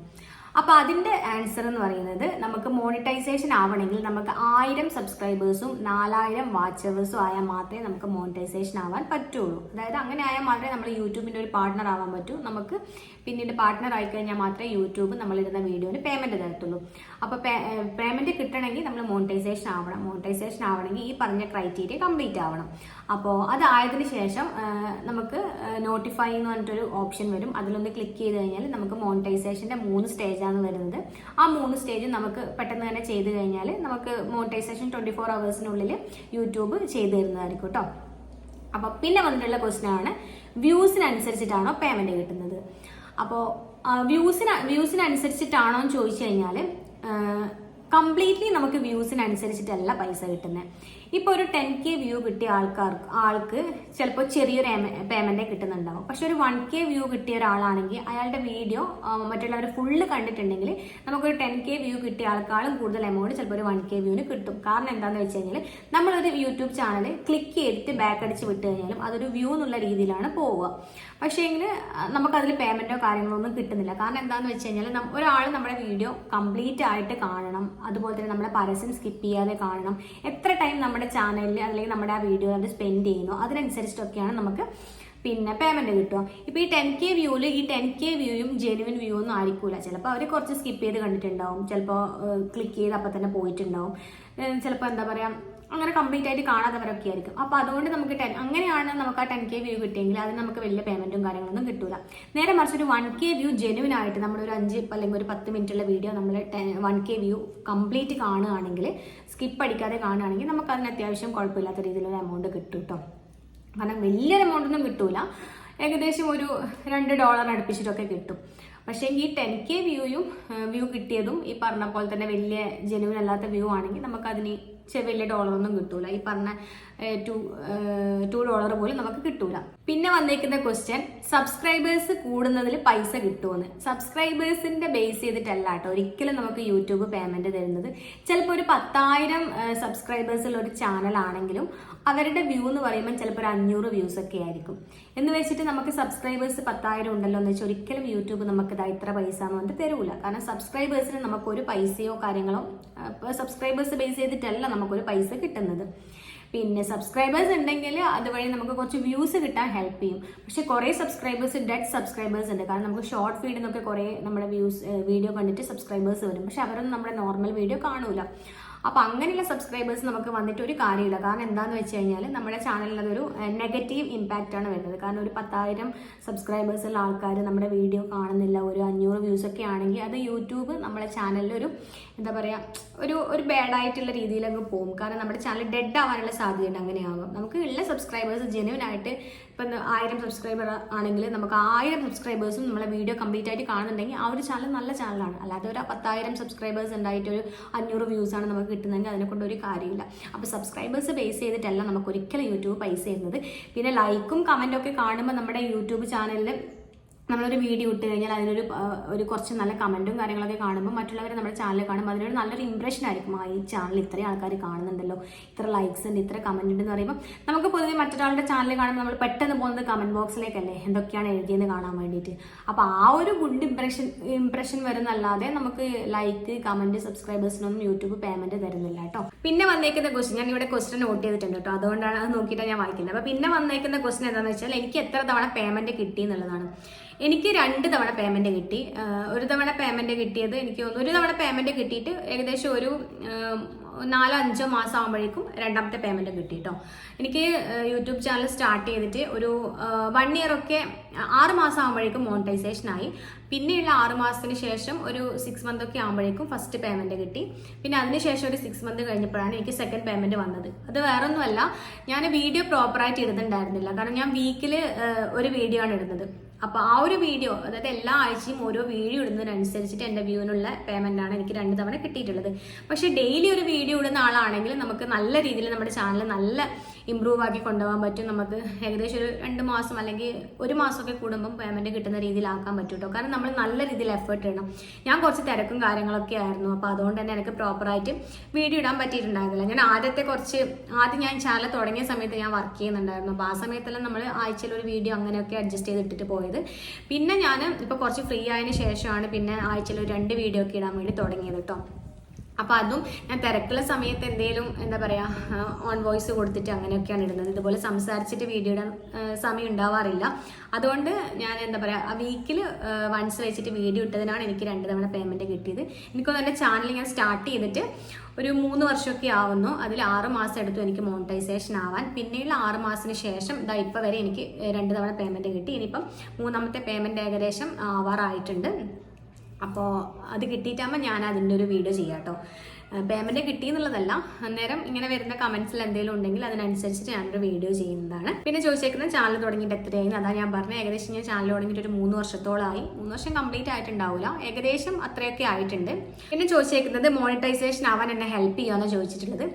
അപ്പോൾ അതിന്റെ ആൻസർ എന്ന് പറയുന്നത് നമുക്ക് മോണിറ്റൈസേഷൻ ആവണമെങ്കിൽ നമുക്ക് ആയിരം സബ്സ്ക്രൈബേഴ്സും നാലായിരം വാച്ചേഴ്സും ആയാൽ മാത്രമേ നമുക്ക് മോണിറ്റൈസേഷൻ ആവാൻ പറ്റുള്ളൂ. അതായത് അങ്ങനെ ആയാൽ മാത്രമേ നമ്മൾ യൂട്യൂബിന്റെ ഒരു പാർട്ട്ണർ ആവാൻ പറ്റൂ. നമുക്ക് പിന്നീട് പാർട്ട്ണർ ആയി കഴിഞ്ഞാൽ മാത്രമേ യൂട്യൂബ് നമ്മളിടുന്ന വീഡിയോന് പേയ്മെന്റ് തരത്തുള്ളൂ. അപ്പോൾ പേയ്മെന്റ് കിട്ടണമെങ്കിൽ നമ്മൾ മോണിറ്റൈസേഷൻ ആവണം. മോണിറ്റൈസേഷൻ ആവണമെങ്കിൽ ഈ പറഞ്ഞ ക്രൈറ്റീരിയ കംപ്ലീറ്റ് ആവണം. അപ്പോൾ അതായതിനു ശേഷം നമുക്ക് നോട്ടിഫൈ എന്ന് പറഞ്ഞിട്ടൊരു ഓപ്ഷൻ വരും. അതിലൊന്ന് ക്ലിക്ക് ചെയ്ത് കഴിഞ്ഞാൽ നമുക്ക് മോണിറ്റൈസേഷന്റെ മൂന്ന് സ്റ്റേജാണ് വരുന്നത്. ആ മൂന്ന് സ്റ്റേജ് നമുക്ക് പെട്ടെന്ന് തന്നെ ചെയ്ത് കഴിഞ്ഞാൽ നമുക്ക് മോണിറ്റൈസേഷൻ ട്വന്റി ഫോർ അവേഴ്സിനുള്ളിൽ യൂട്യൂബ് ചെയ്തു തരുന്നതായിരിക്കും കേട്ടോ അപ്പോൾ പിന്നെ വന്നിട്ടുള്ള ക്വസ്റ്റ്യൻ ആണ് വ്യൂസിനനുസരിച്ചിട്ടാണോ പേയ്മെന്റ് കിട്ടുന്നത്? അപ്പോൾ വ്യൂസിന് വ്യൂസിനനുസരിച്ചിട്ടാണോ എന്ന് ചോദിച്ചു കഴിഞ്ഞാൽ കംപ്ലീറ്റ്ലി നമുക്ക് വ്യൂസിനനുസരിച്ചിട്ടല്ല പൈസ കിട്ടുന്നത് ഇപ്പോൾ ഒരു ടെൻ കെ വ്യൂ കിട്ടിയ ആൾക്കാർക്ക് ആൾക്ക് ചിലപ്പോൾ ചെറിയൊരു പേയ്മെന്റേ കിട്ടുന്നുണ്ടാവും. പക്ഷെ ഒരു വൺ കെ വ്യൂ കിട്ടിയ ഒരാളാണെങ്കിൽ അയാളുടെ വീഡിയോ മറ്റുള്ളവർ ഫുള്ള് കണ്ടിട്ടുണ്ടെങ്കിൽ നമുക്കൊരു ടെൻ കെ വ്യൂ കിട്ടിയ ആൾക്കാളും കൂടുതൽ എമൗണ്ട് ചിലപ്പോൾ ഒരു വൺ കെ വ്യൂവിന് കിട്ടും. കാരണം എന്താണെന്ന് വെച്ച് കഴിഞ്ഞാൽ നമ്മളൊരു യൂട്യൂബ് ചാനൽ ക്ലിക്ക് ചെയ്തിട്ട് ബാക്ക് അടിച്ച് വിട്ട് കഴിഞ്ഞാലും അതൊരു വ്യൂ എന്നുള്ള രീതിയിലാണ് പോവുക. പക്ഷേ എങ്കിൽ നമുക്കതിൽ പേയ്മെന്റോ കാര്യങ്ങളോ ഒന്നും കിട്ടുന്നില്ല. കാരണം എന്താണെന്ന് വെച്ച് കഴിഞ്ഞാൽ ഒരാൾ നമ്മുടെ വീഡിയോ കംപ്ലീറ്റ് ആയിട്ട് കാണണം. അതുപോലെ തന്നെ നമ്മുടെ പരസ്യം സ്കിപ്പ് ചെയ്യാതെ കാണണം. എത്ര ടൈം നമ്മുടെ ചാനലിൽ അല്ലെങ്കിൽ നമ്മുടെ ആ വീഡിയോ സ്പെൻഡ് ചെയ്യുന്നു. അതിനനുസരിച്ചിട്ടൊക്കെയാണ് നമുക്ക് പിന്നെ പേയ്മെന്റ് കിട്ടുക. ഇപ്പൊ ഈ ടെൻ കെ വ്യൂവിൽ ഈ ടെൻ കെ വ്യൂയും ജെനുവിൻ വ്യൂ ഒന്നും ആയിരിക്കൂല. ചിലപ്പോൾ അവർ കുറച്ച് സ്കിപ്പ് ചെയ്ത് കണ്ടിട്ടുണ്ടാവും. ചിലപ്പോൾ ക്ലിക്ക് ചെയ്ത് അപ്പം തന്നെ പോയിട്ടുണ്ടാവും ചിലപ്പോൾ എന്താ പറയാ അങ്ങനെ കംപ്ലീറ്റ് ആയിട്ട് കാണാത്തവരൊക്കെ ആയിരിക്കും. അപ്പോൾ അതുകൊണ്ട് നമുക്ക് ടെൻ അങ്ങനെയാണ് നമുക്ക് ആ ടെൻ കെ വ്യൂ കിട്ടിയെങ്കിൽ അത് നമുക്ക് വലിയ പേയ്മെന്റും കാര്യങ്ങളൊന്നും കിട്ടൂല. നേരെ മറിച്ച് ഒരു വൺ കെ വ്യൂ ജെനുവിൻ ആയിട്ട് ഒരു അഞ്ച് അല്ലെങ്കിൽ ഒരു പത്ത് മിനിറ്റുള്ള വീഡിയോ നമ്മൾ വൺ കെ വ്യൂ കംപ്ലീറ്റ് കാണുകയാണെങ്കിൽ സ്കിപ്പ് അടിക്കാതെ കാണുകയാണെങ്കിൽ നമുക്ക് അതിന് അത്യാവശ്യം കുഴപ്പമില്ലാത്ത രീതിയിലുള്ള എമൗണ്ട് കിട്ടും കേട്ടോ കാരണം വലിയൊരു എമൗണ്ട് ഒന്നും കിട്ടൂല. ഏകദേശം ഒരു രണ്ട് ഡോളർ അടുപ്പിച്ചിട്ടൊക്കെ കിട്ടും. പക്ഷേ ഈ ടെൻ കെ വ്യൂയും വ്യൂ കിട്ടിയതും ഈ പറഞ്ഞ പോലെ തന്നെ വലിയ ജെനുവിൻ അല്ലാത്ത വ്യൂ ആണെങ്കിൽ നമുക്കതിന് ചെറിയ വലിയ ഡോളറൊന്നും കിട്ടൂല. ഈ പറഞ്ഞ ടു ഡോളർ പോലും നമുക്ക് കിട്ടൂല. പിന്നെ വന്നേക്കുന്ന ക്വസ്റ്റ്യൻ സബ്സ്ക്രൈബേഴ്സ് കൂടുന്നതിൽ പൈസ കിട്ടുമെന്ന് സബ്സ്ക്രൈബേഴ്സിന്റെ ബേസ് ചെയ്തിട്ടല്ല കേട്ടോ ഒരിക്കലും നമുക്ക് യൂട്യൂബ് പേയ്മെന്റ് തരുന്നത്. ചിലപ്പോൾ ഒരു പത്തായിരം സബ്സ്ക്രൈബേഴ്സ് ഉള്ള ഒരു ചാനൽ ആണെങ്കിലും അവരുടെ വ്യൂ എന്ന് പറയുമ്പോൾ ചിലപ്പോൾ ഒരു അഞ്ഞൂറ് വ്യൂസ് ഒക്കെ ആയിരിക്കും. എന്ന് വെച്ചിട്ട് നമുക്ക് സബ്സ്ക്രൈബേഴ്സ് പത്തായിരം ഉണ്ടല്ലോ എന്ന് വെച്ചാൽ ഒരിക്കലും യൂട്യൂബ് നമുക്ക് ഇതാ ഇത്ര പൈസ എന്ന് പറഞ്ഞിട്ട് തരൂല. കാരണം സബ്സ്ക്രൈബേഴ്സിന് നമുക്കൊരു പൈസയോ കാര്യങ്ങളോ സബ്സ്ക്രൈബേഴ്സ് ബേസ് ചെയ്തിട്ടല്ല നമുക്കൊരു പൈസ കിട്ടുന്നത്. പിന്നെ സബ്സ്ക്രൈബേഴ്സ് ഉണ്ടെങ്കിൽ അതുവഴി നമുക്ക് കുറച്ച് വ്യൂസ് കിട്ടാൻ ഹെൽപ്പ് ചെയ്യും. പക്ഷെ കുറേ സബ്സ്ക്രൈബേഴ്സ് ഡെഡ് സബ്സ്ക്രൈബേഴ്സ് ഉണ്ട്. കാരണം നമുക്ക് ഷോർട്ട് ഫീഡിൽ നിന്നൊക്കെ കുറേ നമ്മുടെ വ്യൂസ് വീഡിയോ കണ്ടിട്ട് സബ്സ്ക്രൈബേഴ്സ് വരും. പക്ഷെ അവരൊന്നും നമ്മുടെ നോർമൽ വീഡിയോ കാണൂല. അപ്പോൾ അങ്ങനെയുള്ള സബ്സ്ക്രൈബേഴ്സ് നമുക്ക് വന്നിട്ട് ഒരു കാര്യമില്ല. കാരണം എന്താണെന്ന് വെച്ച് കഴിഞ്ഞാൽ നമ്മുടെ ചാനലിൽ അതൊരു നെഗറ്റീവ് ഇമ്പാക്റ്റ് ആണ് വരുന്നത്. കാരണം ഒരു പത്തായിരം സബ്സ്ക്രൈബേഴ്സ് ഉള്ള ആൾക്കാർ നമ്മുടെ വീഡിയോ കാണുന്നില്ല. ഒരു അഞ്ഞൂറ് വ്യൂസ് ഒക്കെ ആണെങ്കിൽ അത് യൂട്യൂബ് നമ്മുടെ ചാനലിൽ ഒരു എന്താ പറയുക ഒരു ഒരു ബാഡായിട്ടുള്ള രീതിയിലങ്ങ് പോകും. കാരണം നമ്മുടെ ചാനൽ ഡെഡ് ആവാനുള്ള സാധ്യതയുണ്ട്. അങ്ങനെയാകും നമുക്ക് ഉള്ള സബ്സ്ക്രൈബേഴ്സ് ജെന്യൂൻ ആയിട്ട് ഇപ്പം ആയിരം സബ്സ്ക്രൈബർ ആണെങ്കിൽ നമുക്ക് ആയിരം സബ്സ്ക്രൈബേഴ്സും നമ്മളെ വീഡിയോ കംപ്ലീറ്റ് ആയിട്ട് കാണുന്നുണ്ടെങ്കിൽ ആ ഒരു ചാനൽ നല്ല ചാനലാണ് അല്ലാതെ ഒരു പത്തായിരം സബ്സ്ക്രൈബേഴ്സ് ഉണ്ടായിട്ട് ഒരു അഞ്ഞൂറ് ആണ് നമുക്ക് കിട്ടുന്നതെങ്കിൽ അതിനെ കൊണ്ട് ഒരു കാര്യമില്ല. അപ്പോൾ സബ്സ്ക്രൈബേഴ്സ് ബേസ് ചെയ്തിട്ടല്ല നമുക്ക് ഒരിക്കലും യൂട്യൂബ് പൈസ തരുന്നത്. പിന്നെ ലൈക്കും കമന്റും ഒക്കെ കാണുമ്പോൾ നമ്മുടെ യൂട്യൂബ് ചാനലിൽ നമ്മളൊരു വീഡിയോ ഇട്ട് കഴിഞ്ഞാൽ അതിനൊരു ഒരു കുറച്ച് നല്ല കമന്റും കാര്യങ്ങളൊക്കെ കാണുമ്പോൾ മറ്റുള്ളവർ നമ്മുടെ ചാനൽ കാണുമ്പോൾ അതിനൊരു നല്ലൊരു ഇമ്പ്രഷൻ ആയിരിക്കും. ആ ഈ ചാനൽ ഇത്രയും ആൾക്കാർ കാണുന്നുണ്ടല്ലോ ഇത്ര ലൈക്സ് ഉണ്ട് ഇത്ര കമന്റ് ഉണ്ട് എന്ന് പറയുമ്പോൾ നമുക്ക് പൊതുവെ മറ്റൊരാളുടെ ചാനൽ കാണുമ്പോൾ നമ്മൾ പെട്ടെന്ന് പോകുന്നത് കമന്റ് ബോക്സിലേക്കല്ലേ എന്തൊക്കെയാണ് എഴുതിയെന്ന് കാണാൻ വേണ്ടിയിട്ട്. അപ്പോൾ ആ ഒരു ഗുഡ് ഇംപ്രഷൻ ഇംപ്രഷൻ വരുന്നല്ലാതെ നമുക്ക് ലൈക്ക് കമന്റ് സബ്സ്ക്രൈബേഴ്സിനൊന്നും യൂട്യൂബ് പേയ്മെന്റ് തരുന്നില്ല കേട്ടോ പിന്നെ വന്നേക്കുന്ന ക്വസ്റ്റ്യൻ ഞാൻ ഇവിടെ ക്വസ്റ്റ്യൻ നോട്ട് ചെയ്തിട്ടുണ്ട് കേട്ടോ അതുകൊണ്ടാണ് അത് നോക്കിയിട്ട് ഞാൻ വായിക്കുന്നത്. അപ്പോൾ പിന്നെ വന്നേക്കുന്ന ക്വസ്റ്റ്യൻ എന്താണെന്ന് വെച്ചാൽ എനിക്ക് എത്ര തവണ പേയ്മെന്റ് കിട്ടി എന്നുള്ളതാണ്. എനിക്ക് രണ്ട് തവണ പേയ്മെന്റ് കിട്ടി. ഒരു തവണ പേയ്മെന്റ് കിട്ടിയത് എനിക്ക് തോന്നുന്നു. ഒരു തവണ പേയ്മെന്റ് കിട്ടിയിട്ട് ഏകദേശം ഒരു നാലോ അഞ്ചോ മാസം ആകുമ്പോഴേക്കും രണ്ടാമത്തെ പേയ്മെന്റ് കിട്ടി കേട്ടോ എനിക്ക് യൂട്യൂബ് ചാനൽ സ്റ്റാർട്ട് ചെയ്തിട്ട് ഒരു വൺ ഇയർ ഒക്കെ ആറ് മാസം ആകുമ്പോഴേക്കും മോണിറ്റൈസേഷൻ ആയി. പിന്നെയുള്ള ആറ് മാസത്തിന് ശേഷം ഒരു സിക്സ് മന്ത് ഒക്കെ ആകുമ്പോഴേക്കും ഫസ്റ്റ് പേയ്മെന്റ് കിട്ടി. പിന്നെ അതിനുശേഷം ഒരു സിക്സ് മന്ത് കഴിഞ്ഞപ്പോഴാണ് എനിക്ക് സെക്കൻഡ് പേയ്മെന്റ് വന്നത്. അത് വേറൊന്നുമല്ല ഞാൻ വീഡിയോ പ്രോപ്പറായിട്ട് ഇടുന്നുണ്ടായിരുന്നില്ല. കാരണം ഞാൻ വീക്കിൽ ഒരു വീഡിയോ ആണ് ഇടുന്നത്. അപ്പോൾ ആ ഒരു വീഡിയോ അതായത് എല്ലാ ആഴ്ചയും ഓരോ വീഡിയോ ഇടുന്നതിനനുസരിച്ചിട്ട് എന്റെ വ്യൂവിനുള്ള പേയ്മെന്റ് ആണ് എനിക്ക് രണ്ട് തവണ കിട്ടിയിട്ടുള്ളത്. പക്ഷേ ഡെയിലി ഒരു വീഡിയോ ഇടുന്ന ആളാണെങ്കിൽ നമുക്ക് നല്ല രീതിയിൽ നമ്മുടെ ചാനൽ നല്ല ഇമ്പ്രൂവ് ആക്കി കൊണ്ടുപോകാൻ പറ്റും. നമുക്ക് ഏകദേശം ഒരു രണ്ട് മാസം അല്ലെങ്കിൽ ഒരു മാസമൊക്കെ കൂടുമ്പം പേയ്മെന്റ് കിട്ടുന്ന രീതിയിലാക്കാൻ പറ്റും കേട്ടോ കാരണം നമ്മൾ നല്ല രീതിയിൽ എഫേർട്ട് ഇടണം. ഞാൻ കുറച്ച് തിരക്കും കാര്യങ്ങളൊക്കെ ആയിരുന്നു. അപ്പോൾ അതുകൊണ്ട് തന്നെ എനിക്ക് പ്രോപ്പറായിട്ട് വീഡിയോ ഇടാൻ പറ്റിയിട്ടുണ്ടായിരുന്നില്ല. ഞാൻ ആദ്യത്തെ കുറച്ച് ആദ്യം ഞാൻ ചാനൽ തുടങ്ങിയ സമയത്ത് ഞാൻ വർക്ക് ചെയ്യുന്നുണ്ടായിരുന്നു. അപ്പോൾ ആ സമയത്തെല്ലാം നമ്മൾ ആഴ്ചയിൽ ഒരു വീഡിയോ അങ്ങനെയൊക്കെ അഡ്ജസ്റ്റ് ചെയ്തിട്ടിട്ട് പോയത്. പിന്നെ ഞാൻ ഇപ്പോൾ കുറച്ച് ഫ്രീ ആയതിനു ശേഷമാണ് പിന്നെ ആഴ്ചയിൽ ഒരു രണ്ട് വീഡിയോ ഒക്കെ ഇടാൻ വേണ്ടി തുടങ്ങിയത് കേട്ടോ അപ്പോൾ അതും ഞാൻ തിരക്കുള്ള സമയത്ത് എന്തെങ്കിലും എന്താ പറയുക ഓൺ വോയിസ് കൊടുത്തിട്ട് അങ്ങനെയൊക്കെയാണ് ഇടുന്നത്. ഇതുപോലെ സംസാരിച്ചിട്ട് വീഡിയോ ഇടാൻ സമയം ഉണ്ടാവാറില്ല. അതുകൊണ്ട് ഞാൻ എന്താ പറയുക ആ വീക്കിൽ വൺസ് വെച്ചിട്ട് വീഡിയോ ഇട്ടതിനാണ് എനിക്ക് രണ്ട് തവണ പേയ്മെന്റ് കിട്ടിയത്. എനിക്കൊന്നും എന്റെ ചാനൽ ഞാൻ സ്റ്റാർട്ട് ചെയ്തിട്ട് ഒരു മൂന്ന് വർഷമൊക്കെ ആവുന്നു. അതിൽ ആറ് മാസം എടുത്തു എനിക്ക് മോണിറ്റൈസേഷൻ ആവാൻ. പിന്നെയുള്ള ആറ് മാസത്തിന് ശേഷം ഇതാ ഇപ്പോൾ വരെ എനിക്ക് രണ്ട് തവണ പേയ്മെന്റ് കിട്ടി. ഇനിയിപ്പം മൂന്നാമത്തെ പേയ്മെന്റ് ഏകദേശം ആവാറായിട്ടുണ്ട്. അപ്പോൾ അത് കിട്ടിയിട്ടാകുമ്പോൾ ഞാൻ അതിന്റെ ഒരു വീഡിയോ ചെയ്യാം കേട്ടോ പേയ്മെന്റ് കിട്ടി എന്നുള്ളതല്ല അന്നേരം ഇങ്ങനെ വരുന്ന കമൻസിൽ എന്തെങ്കിലും ഉണ്ടെങ്കിൽ അതിനനുസരിച്ചിട്ട് ഞാനൊരു വീഡിയോ ചെയ്യുന്നതാണ്. പിന്നെ ചോദിച്ചേക്കുന്ന ചാനൽ തുടങ്ങിയിട്ട് എത്രയായി അതാ ഞാൻ പറഞ്ഞത്. ഏകദേശം ഞാൻ ചാനൽ തുടങ്ങിയിട്ട് ഒരു മൂന്ന് വർഷത്തോളമായി മൂന്ന് വർഷം കംപ്ലീറ്റ് ആയിട്ടുണ്ടാവില്ല ഏകദേശം അത്രയൊക്കെ ആയിട്ടുണ്ട്. പിന്നെ ചോദിച്ചേക്കുന്നത് മോണിറ്റൈസേഷൻ ആവാൻ എന്നെ ഹെൽപ്പ് ചെയ്യുമെന്ന് ചോദിച്ചിട്ടുള്ളത്.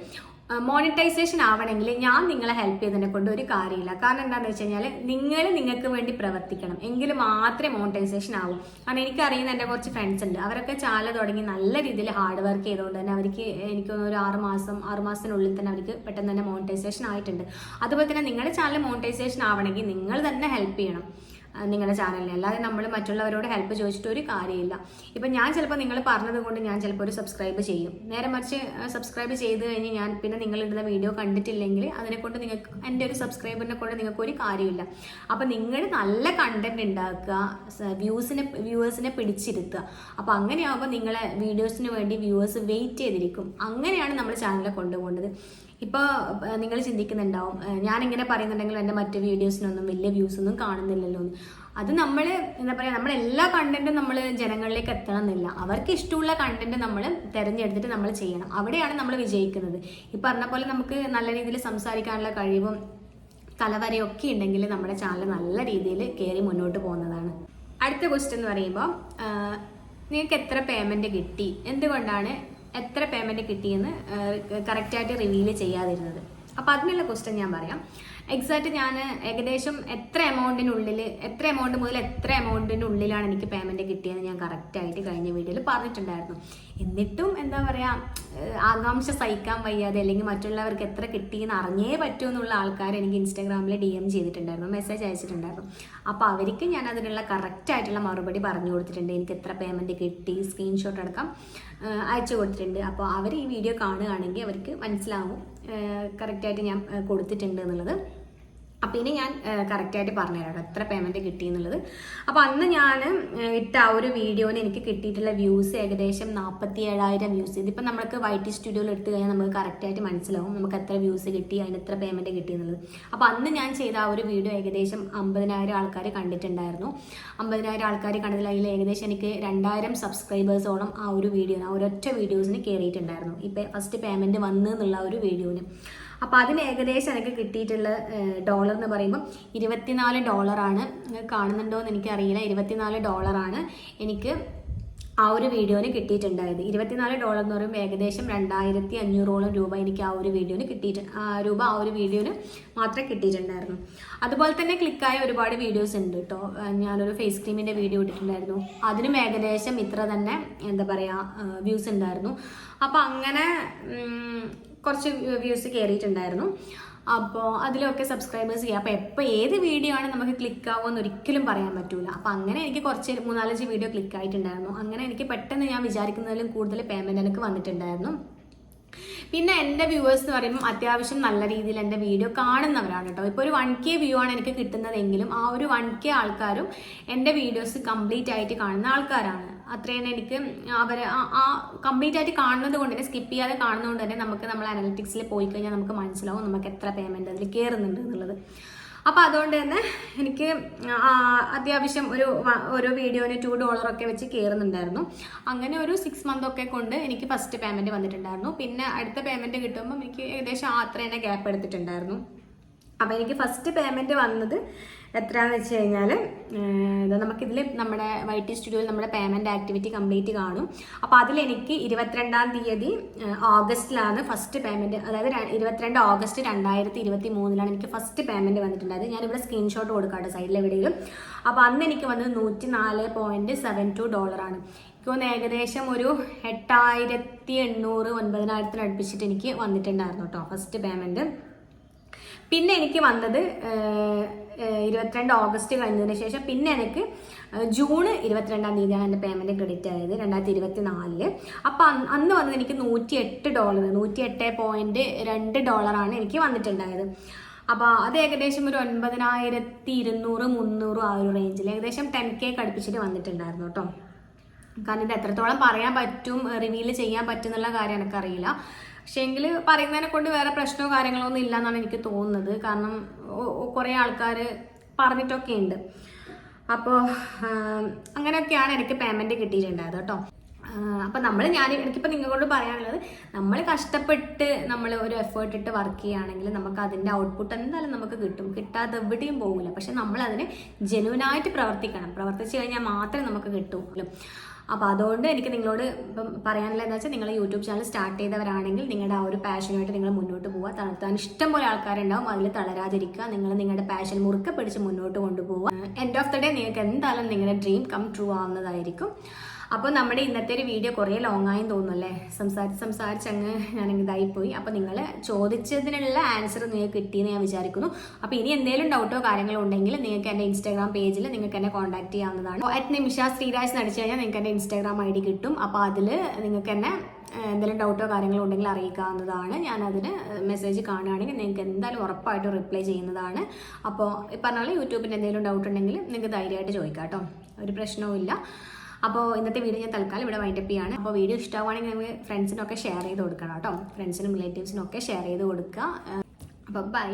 മോണിറ്റൈസേഷൻ ആവണമെങ്കിൽ ഞാൻ നിങ്ങളെ ഹെൽപ്പ് ചെയ്തതിനെ കൊണ്ട് ഒരു കാര്യമില്ല. കാരണം എന്താണെന്ന് വെച്ച് കഴിഞ്ഞാൽ നിങ്ങൾ നിങ്ങൾക്ക് വേണ്ടി പ്രവർത്തിക്കണം. എങ്കിൽ മാത്രമേ മോണിറ്റൈസേഷൻ ആവൂ. കാരണം എനിക്കറിയുന്ന എന്റെ കുറച്ച് ഫ്രണ്ട്സ് ഉണ്ട്. അവരൊക്കെ ചാല തുടങ്ങി നല്ല രീതിയിൽ ഹാർഡ് വർക്ക് ചെയ്തുകൊണ്ട് തന്നെ അവർക്ക് എനിക്ക് ഒരു ആറ് മാസം ആറ് മാസത്തിനുള്ളിൽ തന്നെ അവർക്ക് പെട്ടെന്ന് തന്നെ മോണിറ്റൈസേഷൻ ആയിട്ടുണ്ട്. അതുപോലെ തന്നെ നിങ്ങളുടെ ചാനൽ മോണിറ്റൈസേഷൻ ആവണമെങ്കിൽ നിങ്ങൾ തന്നെ ഹെൽപ്പ് ചെയ്യണം. നിങ്ങളുടെ ചാനലിനെ. അല്ലാതെ നമ്മൾ മറ്റുള്ളവരോട് ഹെൽപ്പ് ചോദിച്ചിട്ട് ഒരു കാര്യമില്ല. ഇപ്പം ഞാൻ ചിലപ്പോൾ നിങ്ങൾ പറഞ്ഞത് കൊണ്ട് ഞാൻ ചിലപ്പോൾ ഒരു സബ്സ്ക്രൈബ് ചെയ്യും. നേരെ മറിച്ച് സബ്സ്ക്രൈബ് ചെയ്ത് കഴിഞ്ഞ് ഞാൻ പിന്നെ നിങ്ങൾ ഇടുന്ന വീഡിയോ കണ്ടിട്ടില്ലെങ്കിൽ അതിനെക്കൊണ്ട് നിങ്ങൾക്ക് എന്റെ ഒരു സബ്സ്ക്രൈബറിനെ കൊണ്ട് നിങ്ങൾക്ക് ഒരു കാര്യമില്ല. അപ്പം നിങ്ങൾ നല്ല കണ്ടന്റ് ഉണ്ടാക്കുക വ്യൂസിനെ വ്യൂവേഴ്സിനെ പിടിച്ചിരുത്തുക. അപ്പോൾ അങ്ങനെയാകുമ്പോൾ നിങ്ങളെ വീഡിയോസിന് വേണ്ടി വ്യൂവേഴ്സ് വെയിറ്റ് ചെയ്തിരിക്കും. അങ്ങനെയാണ് നമ്മൾ ചാനലിൽ കൊണ്ടുപോകേണ്ടത് ഇപ്പോൾ നിങ്ങൾ ചിന്തിക്കുന്നുണ്ടാവും. ഞാൻ ഞാനിങ്ങനെ പറയുന്നുണ്ടെങ്കിൽ എന്റെ മറ്റ് വീഡിയോസിനൊന്നും വലിയ വ്യൂസ് ഒന്നും കാണുന്നില്ലല്ലോ അത് നമ്മൾ എന്താ പറയുക നമ്മൾ എല്ലാ കണ്ടന്റും നമ്മൾ ജനങ്ങളിലേക്ക് എത്തണം എന്നില്ല അവർക്ക് ഇഷ്ടമുള്ള കണ്ടന്റ് നമ്മൾ തിരഞ്ഞെടുത്തിട്ട് നമ്മൾ ചെയ്യണം. അവിടെയാണ് നമ്മൾ വിജയിക്കുന്നത്. ഈ പറഞ്ഞ പോലെ നമുക്ക് നല്ല രീതിയിൽ സംസാരിക്കാനുള്ള കഴിവും തലവരയൊക്കെ ഉണ്ടെങ്കിൽ നമ്മുടെ ചാനൽ നല്ല രീതിയിൽ കയറി മുന്നോട്ട് പോകുന്നതാണ്. അടുത്ത ക്വസ്റ്റ്യൻ എന്ന് പറയുമ്പോൾ നിങ്ങൾക്ക് എത്ര പേയ്മെന്റ് കിട്ടി? എന്തുകൊണ്ടാണ് എത്ര പേയ്മെന്റ് കിട്ടിയെന്ന് കറക്റ്റായിട്ട് റിവീൽ ചെയ്യാതിരുന്നത്. അപ്പോൾ അതിനുള്ള ക്വസ്റ്റ്യൻ ഞാൻ പറയാം. എക്സാക്ട് ഞാൻ ഏകദേശം എത്ര എമൗണ്ടിനുള്ളിൽ എത്ര എമൗണ്ട് മുതൽ എത്ര എമൗണ്ടിനുള്ളിലാണ് എനിക്ക് പേയ്മെന്റ് കിട്ടിയെന്ന് ഞാൻ കറക്റ്റായിട്ട് കഴിഞ്ഞ വീഡിയോയിൽ പറഞ്ഞിട്ടുണ്ടായിരുന്നു. എന്നിട്ടും എന്താ പറയുക ആകാംക്ഷ സഹിക്കാൻ വയ്യാതെ അല്ലെങ്കിൽ മറ്റുള്ളവർക്ക് എത്ര കിട്ടിയെന്ന് അറിഞ്ഞേ പറ്റൂ എന്നുള്ള ആൾക്കാർ എനിക്ക് ഇൻസ്റ്റാഗ്രാമിൽ ഡി എം ചെയ്തിട്ടുണ്ടായിരുന്നു മെസ്സേജ് അയച്ചിട്ടുണ്ടായിരുന്നു. അപ്പോൾ അവർക്ക് ഞാൻ അതിനുള്ള കറക്റ്റായിട്ടുള്ള മറുപടി പറഞ്ഞു കൊടുത്തിട്ടുണ്ട്. എനിക്ക് എത്ര പേയ്മെന്റ് കിട്ടി സ്ക്രീൻഷോട്ട് അടക്കം അയച്ചു കൊടുത്തിട്ടുണ്ട്. അപ്പോൾ അവർ ഈ വീഡിയോ കാണുകയാണെങ്കിൽ അവർക്ക് മനസ്സിലാവും കറക്റ്റായിട്ട് ഞാൻ കൊടുത്തിട്ടുണ്ട് എന്നുള്ളത്. അപ്പോൾ ഇനി ഞാൻ കറക്റ്റായിട്ട് പറഞ്ഞുതരാം എത്ര പേയ്മെന്റ് കിട്ടി എന്നുള്ളത് അപ്പോൾ അന്ന് ഞാൻ ഇട്ട ആ ഒരു വീഡിയോന് എനിക്ക് കിട്ടിയിട്ടുള്ള വ്യൂസ് ഏകദേശം നാൽപ്പത്തി ഏഴായിരം വ്യൂസ് ഇതിപ്പോൾ നമുക്ക് വൈറ്റ് സ്റ്റുഡിയോയിൽ എടുത്തു കഴിഞ്ഞാൽ നമുക്ക് കറക്റ്റായിട്ട് മനസ്സിലാവും നമുക്ക് എത്ര വ്യൂസ് കിട്ടി അതിന് എത്ര പേയ്മെന്റ് കിട്ടി എന്നുള്ളത്. അപ്പോൾ അന്ന് ഞാൻ ചെയ്ത ആ ഒരു വീഡിയോ ഏകദേശം അമ്പതിനായിരം ആൾക്കാർ കണ്ടിട്ടുണ്ടായിരുന്നു. അമ്പതിനായിരം ആൾക്കാർ കണ്ടതിൽ അതിൽ ഏകദേശം എനിക്ക് രണ്ടായിരം സബ്സ്ക്രൈബേഴ്സോളം ആ ഒരു വീഡിയോ ആ ഒരൊറ്റ വീഡിയോസിന് കയറിയിട്ടുണ്ടായിരുന്നു ഇപ്പോൾ ഫസ്റ്റ് പേയ്മെന്റ് വന്നു എന്നുള്ള ഒരു വീഡിയോന്. അപ്പോൾ അതിന് ഏകദേശം എനിക്ക് കിട്ടിയിട്ടുള്ള ഡോളർ എന്ന് പറയുമ്പോൾ ഇരുപത്തിനാല് ഡോളറാണ് കാണുന്നുണ്ടോ എന്ന് എനിക്കറിയില്ല. ഇരുപത്തിനാല് ഡോളറാണ് എനിക്ക് ആ ഒരു വീഡിയോന് കിട്ടിയിട്ടുണ്ടായത്. ഇരുപത്തിനാല് ഡോളർ എന്ന് പറയുമ്പോൾ ഏകദേശം രണ്ടായിരത്തി അഞ്ഞൂറോളം രൂപ എനിക്ക് ആ ഒരു വീഡിയോന് കിട്ടിയിട്ട് ആ രൂപ ആ ഒരു വീഡിയോന് മാത്രമേ കിട്ടിയിട്ടുണ്ടായിരുന്നു. അതുപോലെ തന്നെ ക്ലിക്കായ ഒരുപാട് വീഡിയോസ് ഉണ്ട് കേട്ടോ. ഞാനൊരു ഫേസ് ക്രീമിന്റെ വീഡിയോ ഇട്ടിട്ടുണ്ടായിരുന്നു. അതിനും ഏകദേശം ഇത്ര തന്നെ എന്താ പറയുക വ്യൂസ് ഉണ്ടായിരുന്നു. അപ്പോൾ അങ്ങനെ കുറച്ച് വ്യൂസ് കയറിയിട്ടുണ്ടായിരുന്നു അപ്പോൾ അതിലൊക്കെ സബ്സ്ക്രൈബേഴ്സ് ചെയ്യുക അപ്പോൾ എപ്പോൾ ഏത് വീഡിയോ ആണ് നമുക്ക് ക്ലിക്ക് ആവുമെന്ന് ഒരിക്കലും പറയാൻ പറ്റൂല. അപ്പോൾ അങ്ങനെ എനിക്ക് കുറച്ച് മൂന്നാലഞ്ച് വീഡിയോ ക്ലിക്ക് ആയിട്ടുണ്ടായിരുന്നു. അങ്ങനെ എനിക്ക് പെട്ടെന്ന് ഞാൻ വിചാരിക്കുന്നതിലും കൂടുതൽ പേയ്മെന്റ് എനിക്ക് വന്നിട്ടുണ്ടായിരുന്നു. പിന്നെ എന്റെ വ്യൂവേഴ്സ് എന്ന് പറയുമ്പോൾ അത്യാവശ്യം നല്ല രീതിയിൽ എന്റെ വീഡിയോ കാണുന്നവരാണ് കേട്ടോ. ഇപ്പോൾ ഒരു വൺ കെ വ്യൂ ആണ് എനിക്ക് കിട്ടുന്നതെങ്കിലും ആ ഒരു വൺ കെ ആൾക്കാരും എന്റെ വീഡിയോസ് കംപ്ലീറ്റ് ആയിട്ട് കാണുന്ന ആൾക്കാരാണ്. അത്രയും എനിക്ക് അവർ ആ കംപ്ലീറ്റ് ആയിട്ട് കാണുന്നത് കൊണ്ട് തന്നെ സ്കിപ്പ് ചെയ്യാതെ കാണുന്നതുകൊണ്ട് തന്നെ നമുക്ക് നമ്മൾ അനലിറ്റിക്സിൽ പോയി കഴിഞ്ഞാൽ നമുക്ക് മനസ്സിലാവും നമുക്ക് എത്ര പേയ്മെന്റ് അതിൽ കയറുന്നുണ്ട് എന്നുള്ളത്. അപ്പോൾ അതുകൊണ്ട് തന്നെ എനിക്ക് അത്യാവശ്യം ഒരു ഓരോ വീഡിയോന് ടു ഡോളറൊക്കെ വെച്ച് കയറുന്നുണ്ടായിരുന്നു അങ്ങനെ ഒരു സിക്സ് മന്ത് ഒക്കെ കൊണ്ട് എനിക്ക് ഫസ്റ്റ് പേയ്മെന്റ് വന്നിട്ടുണ്ടായിരുന്നു. പിന്നെ അടുത്ത പേയ്മെന്റ് കിട്ടുമ്പോൾ എനിക്ക് ഏകദേശം അത്ര തന്നെ ഗ്യാപ്പ് എടുത്തിട്ടുണ്ടായിരുന്നു. അപ്പോൾ എനിക്ക് ഫസ്റ്റ് പേയ്മെന്റ് വന്നത് എത്രയാണെന്ന് വെച്ച് കഴിഞ്ഞാൽ നമുക്കിതിൽ നമ്മുടെ വൈറ്റി സ്റ്റുഡിയോയിൽ നമ്മുടെ പേയ്മെന്റ് ആക്ടിവിറ്റി കംപ്ലീറ്റ് കാണും. അപ്പോൾ അതിലെനിക്ക് ഇരുപത്തിരണ്ടാം തീയതി ഓഗസ്റ്റിലാണ് ഫസ്റ്റ് പേയ്മെന്റ് അതായത് ഇരുപത്തിരണ്ട് ഓഗസ്റ്റ് രണ്ടായിരത്തി ഇരുപത്തി മൂന്നിലാണ് എനിക്ക് ഫസ്റ്റ് പേയ്മെന്റ് വന്നിട്ടുണ്ടായത്. ഞാനിവിടെ സ്ക്രീൻഷോട്ട് കൊടുക്കാട്ടെ സൈഡിൽ എവിടെയും അപ്പോൾ അന്ന് എനിക്ക് വന്നത് നൂറ്റി നാല് പോയിന്റ് സെവൻ ടു ഡോളറാണ്. എനിക്ക് ഏകദേശം ഒരു എട്ടായിരത്തി എണ്ണൂറ് ഒൻപതിനായിരത്തിന് അടുപ്പിച്ചിട്ട് എനിക്ക് വന്നിട്ടുണ്ടായിരുന്നു കേട്ടോ ഫസ്റ്റ് പേയ്മെന്റ് പിന്നെ എനിക്ക് വന്നത് ഇരുപത്തിരണ്ട് ഓഗസ്റ്റ് കഴിഞ്ഞതിന് ശേഷം പിന്നെ എനിക്ക് ജൂൺ ഇരുപത്തിരണ്ടാം തീയതിയാണ് എന്റെ പേയ്മെന്റ് ക്രെഡിറ്റ് ആയത് രണ്ടായിരത്തി ഇരുപത്തി നാലിൽ അപ്പം അന്ന് അന്ന് വന്നത് എനിക്ക് നൂറ്റി എട്ട് ഡോളർ നൂറ്റി എട്ട് പോയിന്റ് രണ്ട് ഡോളറാണ് എനിക്ക് വന്നിട്ടുണ്ടായത്. അപ്പോൾ അത് ഏകദേശം ഒരു ഒൻപതിനായിരത്തി ഇരുന്നൂറ് മുന്നൂറ് ആ ഒരു റേഞ്ചിൽ ഏകദേശം ടെൻ കെ കടുപ്പിച്ചിട്ട് വന്നിട്ടുണ്ടായിരുന്നു കേട്ടോ കാരണം ഇത് എത്രത്തോളം പറയാൻ പറ്റും റിവീൽ ചെയ്യാൻ പറ്റും എന്നുള്ള കാര്യം എനിക്കറിയില്ല. പക്ഷേ എങ്കിൽ പറയുന്നതിനെ കൊണ്ട് വേറെ പ്രശ്നമോ കാര്യങ്ങളോ ഒന്നും ഇല്ല എന്നാണ് എനിക്ക് തോന്നുന്നത്. കാരണം കുറേ ആൾക്കാർ പറഞ്ഞിട്ടൊക്കെ ഉണ്ട് അപ്പോൾ അങ്ങനെയൊക്കെയാണ് എനിക്ക് പേയ്മെന്റ് കിട്ടിയിട്ടുണ്ടായത് കേട്ടോ. അപ്പം നമ്മൾ ഞാൻ എനിക്കിപ്പോൾ നിങ്ങളോട് പറയാനുള്ളത് നമ്മൾ കഷ്ടപ്പെട്ട് നമ്മൾ ഒരു എഫേർട്ട് ഇട്ട് വർക്ക് ചെയ്യുകയാണെങ്കിൽ നമുക്ക് അതിന്റെ ഔട്ട്പുട്ട് എന്തായാലും നമുക്ക് കിട്ടും. കിട്ടാതെ എവിടെയും പോകില്ല പക്ഷെ നമ്മൾ അതിന് പ്രവർത്തിക്കണം. പ്രവർത്തിച്ചു കഴിഞ്ഞാൽ മാത്രമേ നമുക്ക് കിട്ടുള്ളൂ. അപ്പോൾ അതുകൊണ്ട് എനിക്ക് നിങ്ങളോട് ഇപ്പം പറയാനുള്ള എന്താ വെച്ചാൽ നിങ്ങൾ യൂട്യൂബ് ചാനൽ സ്റ്റാർട്ട് ചെയ്തവരാണെങ്കിൽ നിങ്ങളുടെ ആ ഒരു പാഷനുമായിട്ട് നിങ്ങൾ മുന്നോട്ട് പോവുക. തളർത്താൻ ഇഷ്ടം പോലെ ആൾക്കാരുണ്ടാവും. അതിൽ തളരാതിരിക്കുക. നിങ്ങൾ നിങ്ങളുടെ പാഷൻ മുറുക്കെ പിടിച്ച് മുന്നോട്ട് കൊണ്ടുപോകുക എൻഡ് ഓഫ് ദ ഡേ നിങ്ങൾക്ക് എന്തായാലും നിങ്ങളുടെ ഡ്രീം കം ട്രൂ ആവുന്നതായിരിക്കും. അപ്പോൾ നമ്മുടെ ഇന്നത്തെ ഒരു വീഡിയോ കുറേ ലോങ് ആയി തോന്നുന്നു അല്ലേ? സംസാരിച്ച് സംസാരിച്ച് അങ്ങ് ഞാൻ ഇതായിപ്പോയി. അപ്പോൾ നിങ്ങൾ ചോദിച്ചതിനുള്ള ആൻസർ നിങ്ങൾക്ക് കിട്ടിയെന്ന് ഞാൻ വിചാരിക്കുന്നു. അപ്പോൾ ഇനി എന്തെങ്കിലും ഡൗട്ടോ കാര്യങ്ങളോ ഉണ്ടെങ്കിൽ നിങ്ങൾക്ക് എന്റെ ഇൻസ്റ്റാഗ്രാം പേജിൽ നിങ്ങൾക്ക് എന്നെ കോൺടാക്ട് ചെയ്യാവുന്നതാണ്. അറ്റ് നിമിഷ ശ്രീരാജ് നടിച്ചു കഴിഞ്ഞാൽ നിങ്ങൾക്ക് എന്റെ ഇൻസ്റ്റാഗ്രാം ഐ ഡി കിട്ടും. അപ്പോൾ അതിൽ നിങ്ങൾക്ക് എന്നെ എന്തെങ്കിലും ഡൗട്ടോ കാര്യങ്ങളോ ഉണ്ടെങ്കിൽ അറിയിക്കാവുന്നതാണ്. ഞാൻ അതിന് മെസ്സേജ് കാണുകയാണെങ്കിൽ നിങ്ങൾക്ക് എന്തായാലും ഉറപ്പായിട്ടും റിപ്ലൈ ചെയ്യുന്നതാണ്. അപ്പോൾ ഈ പറഞ്ഞ പോലെ യൂട്യൂബിന്റെ എന്തെങ്കിലും ഡൗട്ട് ഉണ്ടെങ്കിൽ നിങ്ങൾക്ക് ധൈര്യമായിട്ട് ചോദിക്കാം കേട്ടോ. ഒരു പ്രശ്നവും അപ്പോൾ ഇന്നത്തെ വീഡിയോ ഞാൻ തൽക്കാലം ഇവിടെ വൈൻഡപ്പ് ചെയ്യാണ്. അപ്പോൾ വീഡിയോ ഇഷ്ടമാണെങ്കിൽ നിങ്ങൾ ഫ്രണ്ട്സിനൊക്കെ ഷെയർ ചെയ്ത് കൊടുക്കണം കേട്ടോ. ഫ്രണ്ട്സിനും റിലേറ്റീവ്സിനും ഒക്കെ ഷെയർ ചെയ്ത് കൊടുക്കുക. അപ്പോൾ ബൈ